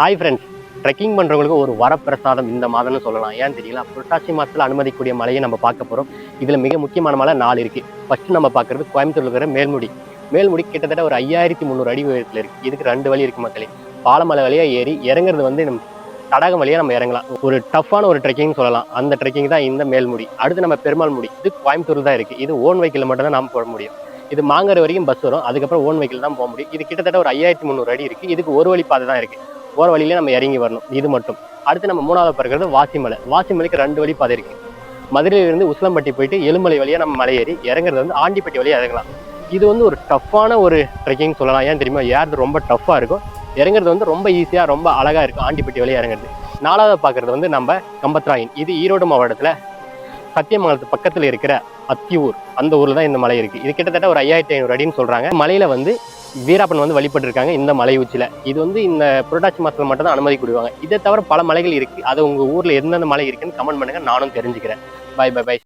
Hi friends trekking பண்ணுறவங்களுக்கு ஒரு வரப்பிரசாதம் இந்த மாதம்னு சொல்லலாம். ஏன் தெரியல புரட்டாசி மாதத்தில் அனுமதிக்கூடிய மலையை நம்ம பார்க்க போகிறோம் இதில் மிக முக்கியமான மலை நாலு இருக்குது ஃபஸ்ட்டு நம்ம பார்க்குறது கோயம்புத்தூரில் இருக்கிற மேல்முடி. மேல்முடி கிட்டத்தட்ட ஒரு ஐயாயிரத்தி முந்நூறு அடி உயரத்தில் இருக்குது இதுக்கு ரெண்டு வழி இருக்குது மக்களே. பாலமலை வழியாக ஏறி இறங்குறது வந்து நம்ம தடாகம் வழியாக நம்ம இறங்கலாம். ஒரு டஃப்பான ஒரு ட்ரெக்கிங் சொல்லலாம். அந்த ட்ரெக்கிங் தான் இந்த மேல்முடி. அடுத்து நம்ம பெருமாள் முடி. இது கோயம்புத்தூர் தான் இருக்குது இது ஓன் வெஹிக்கிள் மட்டும் தான் நாம் போட முடியும். இது மாங்கரை வரைக்கும் பஸ் வரும். அதுக்கப்புறம் ஓன் வெஹிக்கிள் தான் போக முடியும். இது கிட்டத்தட்ட ஒரு ஐயாயிரத்தி முந்நூறு அடி இருக்குது இதுக்கு ஒரு வழி பாதை தான் இருக்குது போகிற வழியிலே நம்ம இறங்கி வரணும். இது மட்டும். அடுத்து நம்ம மூணாவது பிறக்கிறது வாசிமலை வாசிமலைக்கு ரெண்டு வழி பாதை இருக்குது மதுரையிலிருந்து உசிலம்பட்டி போயிட்டு எலுமலை வழியாக நம்ம மலை ஏறி இறங்குறது வந்து ஆண்டிப்பட்டி வழியாக இறங்கலாம். இது வந்து ஒரு டஃப்பான ஒரு ட்ரெக்கிங் சொல்லலாம். ஏன் தெரியுமா? ஏறது ரொம்ப டஃப்பாக இருக்கும். இறங்குறது வந்து ரொம்ப ஈஸியாக ரொம்ப அழகாக இருக்கும் ஆண்டிப்பட்டி வழியாக இறங்குறது. நாலாவது பார்க்குறது வந்து நம்ம கம்பத்ராயன். இது ஈரோடு மாவட்டத்தில் சத்தியமங்கலத்து பக்கத்தில் இருக்கிற அத்தியூர். அந்த ஊரில் தான் இந்த மலை இருக்குது இது கிட்டத்தட்ட ஒரு ஐயாயிரத்தி ஐநூறு அடின்னு சொல்கிறாங்க மலையில் வந்து வீராப்பன் வந்து வழிபட்டிருக்காங்க இந்த மலை உச்சியில். இது வந்து இந்த புரட்டாசி மாதத்தில் மட்டும் தான் அனுமதி கொடுவாங்க இதை தவிர பல மலைகள் இருக்குது அது உங்கள் ஊரில் எந்தெந்த மலை இருக்குன்னு கமெண்ட் பண்ணுங்கள் நானும் தெரிஞ்சுக்கிறேன். By by by